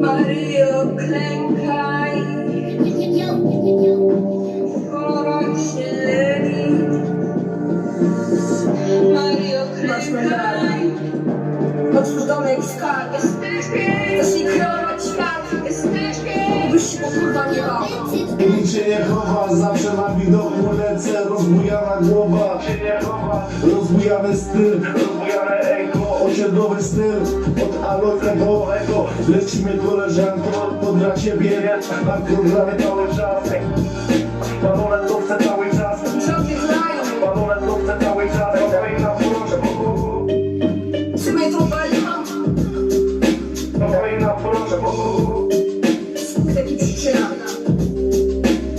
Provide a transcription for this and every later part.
Mario, klękaj, chora się leni. Mario, klękaj, otwórz domek z kart. Zacznij kreować świat, byś się po kurwa nie bał. Nikt się nie chowa, zawsze na widoku lecę Rozbujana głowa, rozbujany styl Rozbujane ego, osiedlowy styl Od Alojka do Ego Lecimy koleżanko, to dla ciebie. Nagrody cały czas. Balonet to chce cały czas. Balonet to chce cały czas. Kolejna proszę, trzymaj tą balią, kolejna proszę skutek i przyczyna.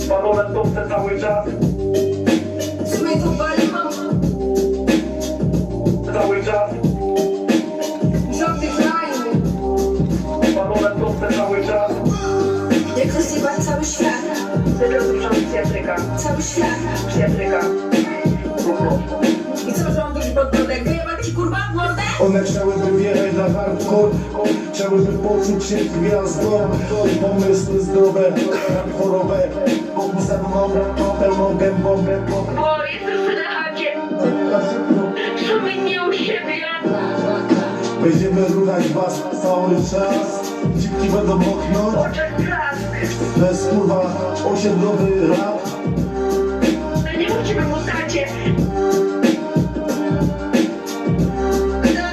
Balonet to chce cały czas Jak rozjebać cały świat, psychiatryka. cały świat. Psychiatryka. I co, że on duży pod brodę? Grywać ci kurwa w mordę? One chciałyby wjechać na hardcore Chciałyby poczuć się gwiazdą Pomysły zdrowe, Pomysł ze mną, pełną gębą Bo jestem na chacie. Sumiennie u siebie. Będziemy ruchać was cały czas Dzipki będą moknąć. To jest kurwa osiedlowy rap Nie musimy mu tacie. Da.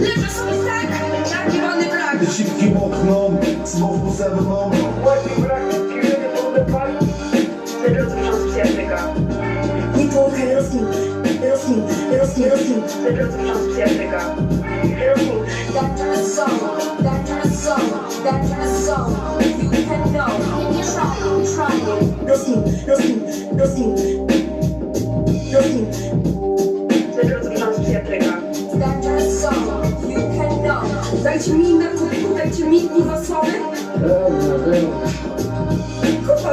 Leżę sobie tak, taki ładny brak. Dzipki mokną, znowu ze mną Zapraszam psychiatryka. Nie połykaj, rozkmin, rozkmin, rozkmin, rozkmin. Zapraszam psychiatryka. Dangerous zone, dangerous zone. You can go, try it, try it. Rozkmin, rozkmin, rozkmin, rozkmin. Zapraszam psychiatryka. Dangerous zone, you can go. Dajcie mi narkotyku, dajcie mi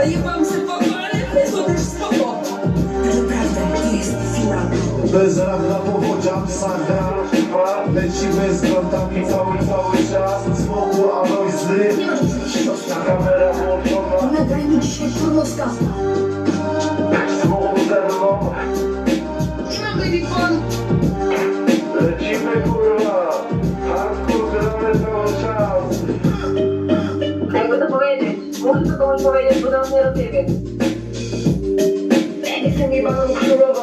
jebam się w ogóle, ale jest to też spoko. Tak naprawdę, to jest finał. Jest rap na powodziach, saga Lecimy z grantami cały, cały Давно сказано. Слово давно. Jakby to powiedzieć? Muszę to komuś powiedzieć, bo to nie do. Jestem jebaną królową.